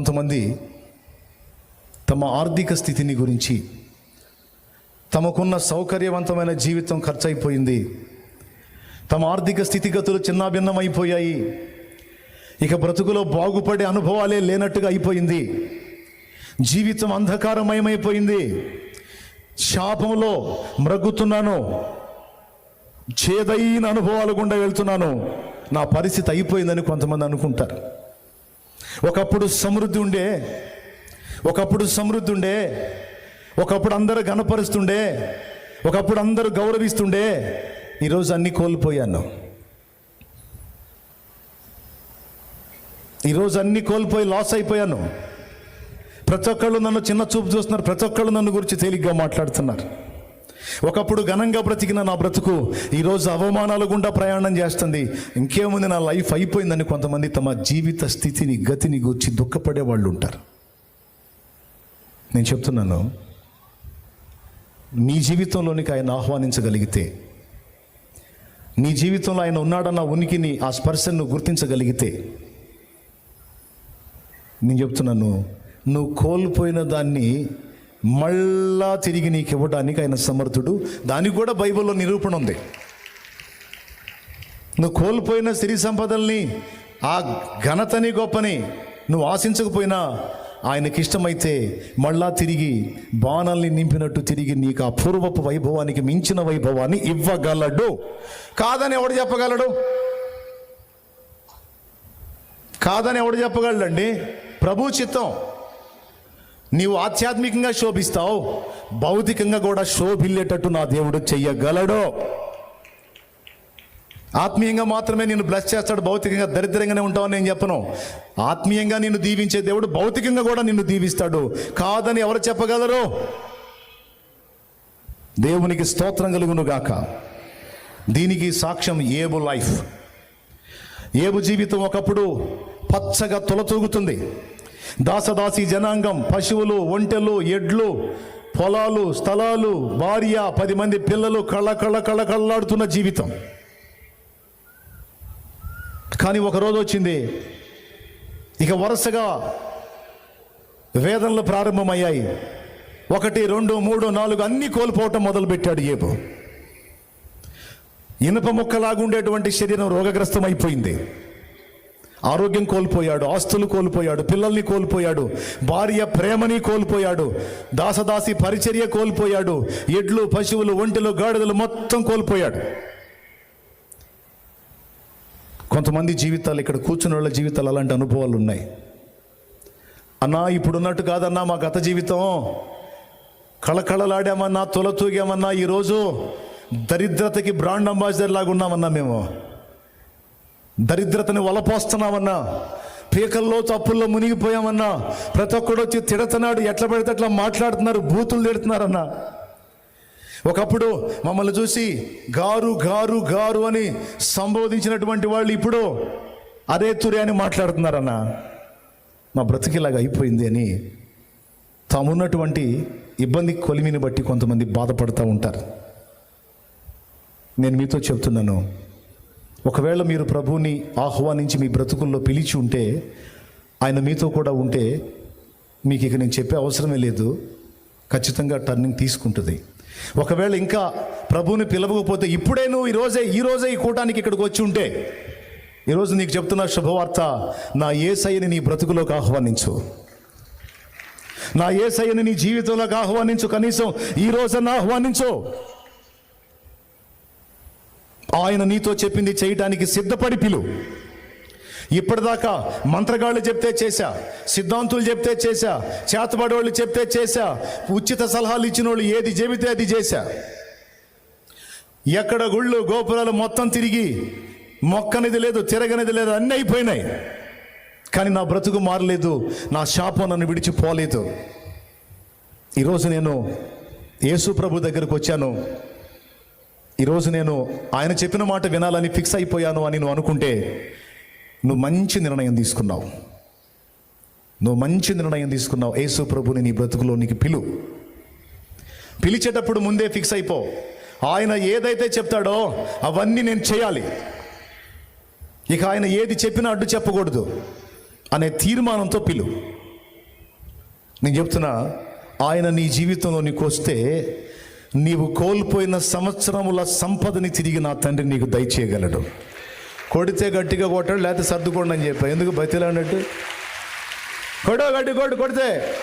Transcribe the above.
కొంతమంది తమ ఆర్థిక స్థితిని గురించి తమకున్న సౌకర్యవంతమైన జీవితం ఖర్చయిపోయింది తమ ఆర్థిక స్థితిగతులు చిన్నాభిన్నమైపోయాయి ఇక బ్రతుకులో బాగుపడే అనుభవాలే లేనట్టుగా అయిపోయింది జీవితం అంధకారమయమైపోయింది శాపంలో మ్రగ్గుతున్నాను చేదైన అనుభవాలు గుండా వెళ్తున్నాను నా పరిస్థితి అయిపోయిందని కొంతమంది అనుకుంటారు. ఒకప్పుడు సమృద్ధి ఉండే ఒకప్పుడు సమృద్ధి ఉండే ఒకప్పుడు అందరూ గణపరుస్తుండే ఒకప్పుడు అందరూ గౌరవిస్తుండే ఈరోజు అన్నీ కోల్పోయాను. ఈరోజు అన్నీ కోల్పోయి లాస్ అయిపోయాను. ప్రతి ఒక్కళ్ళు నన్ను చిన్న చూపు చూస్తున్నారు ప్రతి ఒక్కళ్ళు నన్ను గురించి తేలిగ్గా మాట్లాడుతున్నారు. ఒకప్పుడు ఘనంగా బ్రతికిన నా బ్రతుకు ఈరోజు అవమానాల గుండా ప్రయాణం చేస్తుంది. ఇంకేముంది నా లైఫ్ అయిపోయిందని కొంతమంది తమ జీవిత స్థితిని గతిని గురించి దుఃఖపడే వాళ్ళు ఉంటారు. నేను చెప్తున్నాను నీ జీవితంలోనికి ఆయన ఆహ్వానించగలిగితే నీ జీవితంలో ఆయన ఉన్నాడన్న ఉనికిని ఆ స్పర్శను గుర్తించగలిగితే నేను చెప్తున్నాను నువ్వు కోల్పోయిన దాన్ని మళ్ళా తిరిగి నీకు ఇవ్వడానికి ఆయన సమర్థుడు. దానికి కూడా బైబిల్లో నిరూపణ ఉంది. నువ్వు కోల్పోయిన సిరి సంపదల్ని ఆ ఘనతని గొప్పని నువ్వు ఆశించకపోయినా ఆయనకి ఇష్టమైతే మళ్ళా తిరిగి బాణాల్ని నింపినట్టు తిరిగి నీకు ఆ పూర్వపు వైభవానికి మించిన వైభవాన్ని ఇవ్వగలడు. కాదని ఎవడు చెప్పగలడు? కాదని ఎవడు చెప్పగలడండి? ప్రభు చిత్తం. నీవు ఆధ్యాత్మికంగా శోభిస్తావు భౌతికంగా కూడా శోభిల్లేటట్టు నా దేవుడు చెయ్యగలడు. ఆత్మీయంగా మాత్రమే నేను బ్లెస్ చేస్తాడు భౌతికంగా దరిద్రంగానే ఉంటావని నేను చెప్పను. ఆత్మీయంగా నిన్ను దీవించే దేవుడు భౌతికంగా కూడా నిన్ను దీవిస్తాడు. కాదని ఎవరు చెప్పగలరు? దేవునికి స్తోత్రం కలుగును గాక దీనికి సాక్ష్యం ఏబు లైఫ్. ఏబు జీవితం ఒకప్పుడు పచ్చగా తొలతూగుతుంది. దాసదాసి జనాంగం పశువులు ఒంటెలు ఎడ్లు పొలాలు స్థలాలు భార్య పది మంది పిల్లలు కళ్ళ కళ్ళ కళ్ళ కళ్ళాడుతున్న జీవితం. కానీ ఒక రోజు వచ్చింది. ఇక వరుసగా వేదనలు ప్రారంభమయ్యాయి. ఒకటి రెండు మూడు నాలుగు అన్ని కోల్పోవటం మొదలుపెట్టాడు ఏబు. ఇనుప ముక్కలాగుండేటువంటి శరీరం రోగగ్రస్తం అయిపోయింది ఆరోగ్యం కోల్పోయాడు ఆస్తులు కోల్పోయాడు పిల్లల్ని కోల్పోయాడు భార్య ప్రేమని కోల్పోయాడు దాసదాసి పరిచర్య కోల్పోయాడు ఎడ్లు పశువులు ఒంటెలు గాడిదలు మొత్తం కోల్పోయాడు. కొంతమంది జీవితాలు ఇక్కడ కూర్చున్న వాళ్ళ జీవితాలు అలాంటి అనుభవాలు ఉన్నాయి. అన్నా ఇప్పుడున్నట్టు కాదన్నా మా గత జీవితం. కళకళలాడామన్నా తొలతూగామన్నా ఈరోజు దరిద్రతకి బ్రాండ్ అంబాసిడర్ లాగా ఉన్నామన్నా మేము. దరిద్రతని వలపోస్తున్నామన్నా పీకల్లో తప్పుల్లో మునిగిపోయామన్నా ప్రతి ఒక్కడు వచ్చి తిడతనాడు ఎట్లా పడితే అట్లా మాట్లాడుతున్నారు బూతులు తిడుతున్నారన్నా. ఒకప్పుడు మమ్మల్ని చూసి గారు గారు గారు అని సంబోధించినటువంటి వాళ్ళు ఇప్పుడు అదే తురి అని మాట్లాడుతున్నారన్న. మా బ్రతికిలాగా అయిపోయింది అని తామున్నటువంటి ఇబ్బంది కొలిమిని బట్టి కొంతమంది బాధపడుతూ ఉంటారు. నేను మీతో చెప్తున్నాను ఒకవేళ మీరు ప్రభువుని ఆహ్వానించి మీ బ్రతుకుల్లో పిలిచి ఉంటే ఆయన మీతో కూడా ఉంటే మీకు ఇక నేను చెప్పే అవసరమే లేదు. ఖచ్చితంగా టర్నింగ్ తీసుకుంటుంది. ఒకవేళ ఇంకా ప్రభువుని పిలవకపోతే ఇప్పుడే నువ్వు ఈరోజే ఈరోజే ఈ కూటానికి ఇక్కడికి వచ్చి ఉంటే ఈరోజు నీకు చెప్తున్న శుభవార్త నా ఏసయ్యని నీ బ్రతుకులోకి ఆహ్వానించు. నా ఏసయ్యని నీ జీవితంలోకి ఆహ్వానించు. కనీసం ఈ రోజన్నా ఆహ్వానించు. ఆయన నీతో చెప్పింది చేయటానికి సిద్ధపడి పిలు. ఇప్పటిదాకా మంత్రగాళ్ళు చెప్తే చేశా సిద్ధాంతులు చెప్తే చేశా చేతబడేవాళ్ళు చెప్తే చేశా ఉచిత సలహాలు ఇచ్చిన వాళ్ళు ఏది చెబితే అది చేశా. ఎక్కడ గుళ్ళు గోపురాలు మొత్తం తిరిగి మొక్కనిది లేదు తిరగనిది లేదు అన్నీ అయిపోయినాయి. కానీ నా బ్రతుకు మారలేదు నా శాపం నన్ను విడిచిపోలేదు. ఈరోజు నేను యేసు ప్రభు దగ్గరకు వచ్చాను. ఈరోజు నేను ఆయన చెప్పిన మాట వినాలని ఫిక్స్ అయిపోయాను అని నువ్వు అనుకుంటే నువ్వు మంచి నిర్ణయం తీసుకున్నావు. నువ్వు మంచి నిర్ణయం తీసుకున్నావు. యేసు ప్రభుని నీ బ్రతుకులోనికి పిలు. పిలిచేటప్పుడు ముందే ఫిక్స్ అయిపో. ఆయన ఏదైతే చెప్తాడో అవన్నీ నేను చేయాలి. ఇక ఆయన ఏది చెప్పినా అడ్డు చెప్పకూడదు అనే తీర్మానంతో పిలు. నేను చెప్తున్నా ఆయన నీ జీవితంలో నీకు వస్తే నీవు కోల్పోయిన సంవత్సరముల సంపదని తిరిగి నా తండ్రి నీకు దయచేయగలడు. కొడితే గట్టిగా కొట్టాడు లేకపోతే సర్దుకోండి అని చెప్పా ఎందుకు బతిలాడినట్టు? కొడో గట్టి కొడు కొడితే.